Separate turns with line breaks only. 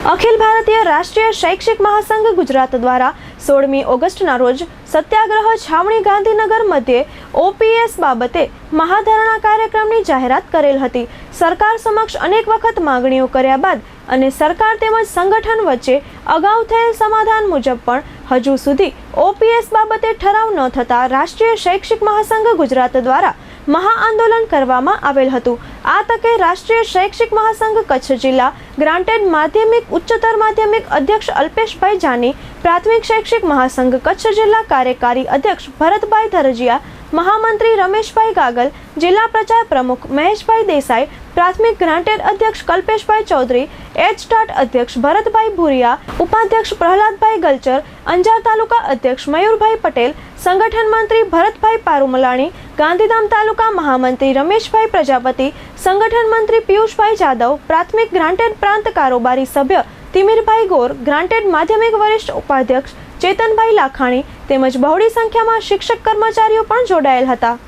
અખિલ ભારતીય રાષ્ટ્રીય શૈક્ષિક મહાસંઘ ગુજરાત દ્વારા સોળમી ઓગસ્ટના રોજ સત્યાગ્રહ છાવણી ગાંધીનગર મધ્યે ઓપીએસ બાબતે મહાધરણા કાર્યક્રમની જાહેરાત કરેલ હતી. સરકાર સમક્ષ અનેક વખત માંગણીઓ કર્યા બાદ અને સરકાર તેમજ સંગઠન વચ્ચે અગાઉ થયેલ સમાધાન મુજબ પણ હજુ સુધી ઓપીએસ બાબતે ઠરાવ ન થતાં રાષ્ટ્રીય શૈક્ષિક મહાસંઘ ગુજરાત દ્વારા મહાઆંદોલન કરવામાં આવેલ હતું. આ તકે રાષ્ટ્રીય શૈક્ષિક મહાસંઘ કચ્છ જિલ્લા ગ્રાન્ટેડ માધ્યમિક, ઉચ્ચતર માધ્યમિક અધ્યક્ષ અલ્પેશભાઈ જાની, પ્રાથમિક શૈક્ષિક મહાસંઘ કચ્છ જિલ્લા કાર્યકારી અધ્યક્ષ ભરતભાઈ ધરજીયા, મહામંત્રી રમેશભાઈ ગાગલ, જિલ્લા પ્રચાર પ્રમુખ મહેશભાઈ દેસાઈ, પ્રાથમિક ગ્રાન્ટેડ અધ્યક્ષ કલ્પેશભાઈ ચૌધરી, એચ સ્ટાર્ટ અધ્યક્ષ ભરતભાઈ ભુરિયા, ઉપાધ્યક્ષ પ્રહલાદભાઈ ગલચર, અંજાર તાલુકા અધ્યક્ષ મયુરભાઈ પટેલ, સંગઠન મંત્રી ભરતભાઈ પારુમલાણી ગાંધીધામ તાલુકા મહામંત્રી રમેશભાઈ પ્રજાપતિ, સંગઠન મંત્રી પિયુષભાઈ જાદવ, પ્રાથમિક ગ્રાન્ટેડ પ્રાંત કારોબારી સભ્ય તિમિરભાઈ ગોર, ગ્રાન્ટેડ માધ્યમિક વરિષ્ઠ ઉપાધ્યક્ષ ચેતનભાઈ લાખાણી તેમજ બહોળી સંખ્યામાં શિક્ષક કર્મચારીઓ પણ જોડાયેલ હતા.